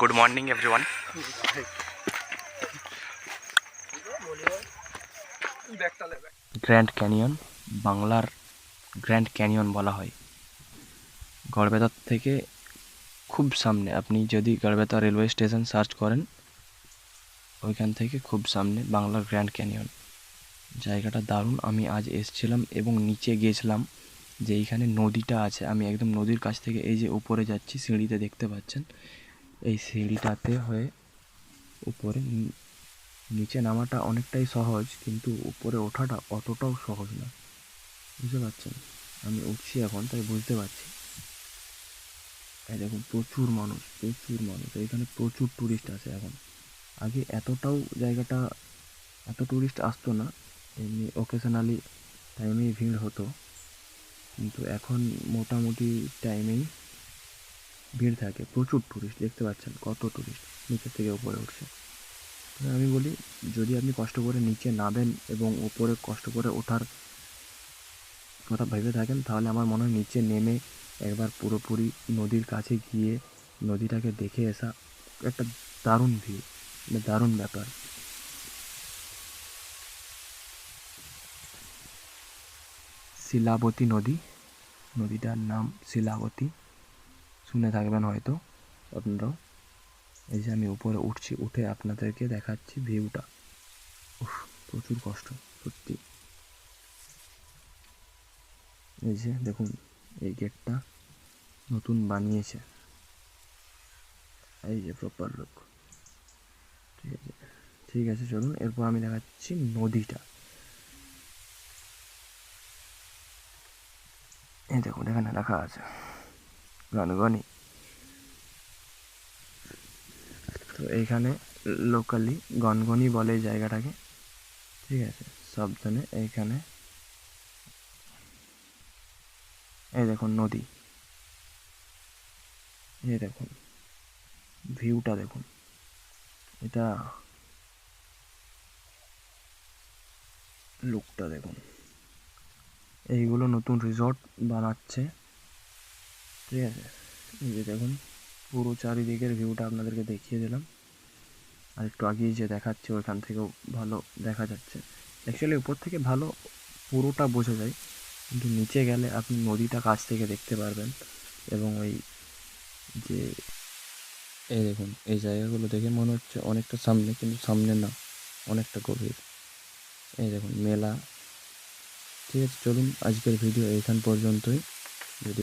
Good morning everyone Grand Canyon বাংলার Grand Canyon বলা হয়। গড়বেতার থেকে খুব সামনে, আপনি যদি গড়বেতা রেলওয়ে স্টেশন সার্চ করেন, ওইখান থেকে খুব সামনে বাংলার গ্র্যান্ড ক্যানিয়ন জায়গাটা দারুণ, আমি আজ এসছিলাম এবং নিচে গিয়েছিলাম, যে এইখানে নদীটা আছে। আমি একদম নদীর কাছ থেকে এই যে উপরে যাচ্ছি, সিঁড়িতে দেখতে পাচ্ছেন এই সিঁড়িটাতে হয়ে উপরে নিচে নামাটা অনেকটাই সহজ, কিন্তু উপরে ওঠাটা অতটাও সহজ না। বুঝতে পারছেন? আমি উঠছি এখন, তাই বুঝতে পারছি। এই দেখুন, প্রচুর মানুষ প্রচুর মানুষ। এখানে প্রচুর টুরিস্ট আছে এখন। আগে এতটাও জায়গাটা, এত টুরিস্ট আসতো না, এমনি ওকেশনালি টাইমেই ভিড় হতো। কিন্তু এখন মোটামুটি টাইমেই ভিড় থাকে, প্রচুর টুরিস্ট দেখতে পাচ্ছেন কত টুরিস্ট নিচে থেকে উপরে উঠছে। আমি বলি, যদি আপনি কষ্ট করে নিচে নামেন এবং উপরে কষ্ট করে ওঠার কথা ভেবে থাকেন, তাহলে আমার মনে হয় নিচে নেমে একবার পুরোপুরি নদীর কাছে গিয়ে নদীটাকে দেখে আসা একটা দারুণ ভিউ মানে দারুণ ব্যাপার। শিলাবতী নদী, নদীটার নাম শিলাবতী। শুনে থাকবেন হয়তো, আপনারাও। এই যে আমি উপরে উঠছি, উঠে আপনাদেরকে দেখাচ্ছি ভিউটা। উফ, প্রচুর কষ্ট, সত্যি। এই যে দেখুন, এই গেটটা নতুন বানিয়েছে। এই যে প্রপার লুক ঠিক আছে ঠিক আছে, চলুন, এরপর আমি দেখাচ্ছি নদীটা। এই দেখুন, এখানে লেখা আছে। গনগনি তো এইখানে লোকালি গনগনি বলে এই জায়গাটাকে। ঠিক আছে সাবধানে এইখানে। এই দেখুন নদী। এই দেখুন ভিউটা দেখুন। এটা লুকটা দেখুন। এইগুলো নতুন রিসর্ট বানাচ্ছে। ঠিক আছে। এই যে দেখুন, পুরো চারিদিকের ভিউটা আপনাদেরকে দেখিয়ে দিলাম। আর একটু আগেই যে দেখাচ্ছে, ওইখান থেকেও ভালো দেখা যাচ্ছে। অ্যাকচুয়ালি উপর থেকে ভালো পুরোটা বোঝা যায়, কিন্তু নিচে গেলে আপনি নদীটা কাছ থেকে দেখতে পারবেন এবং ওই যে এই দেখুন, এই জায়গাগুলো দেখে মনে হচ্ছে অনেকটা সামনে, কিন্তু সামনে না, অনেকটা গভীর। এই দেখুন, মেলা। ঠিক আছে, চলুন আজকের ভিডিও এইখান পর্যন্তই। যদি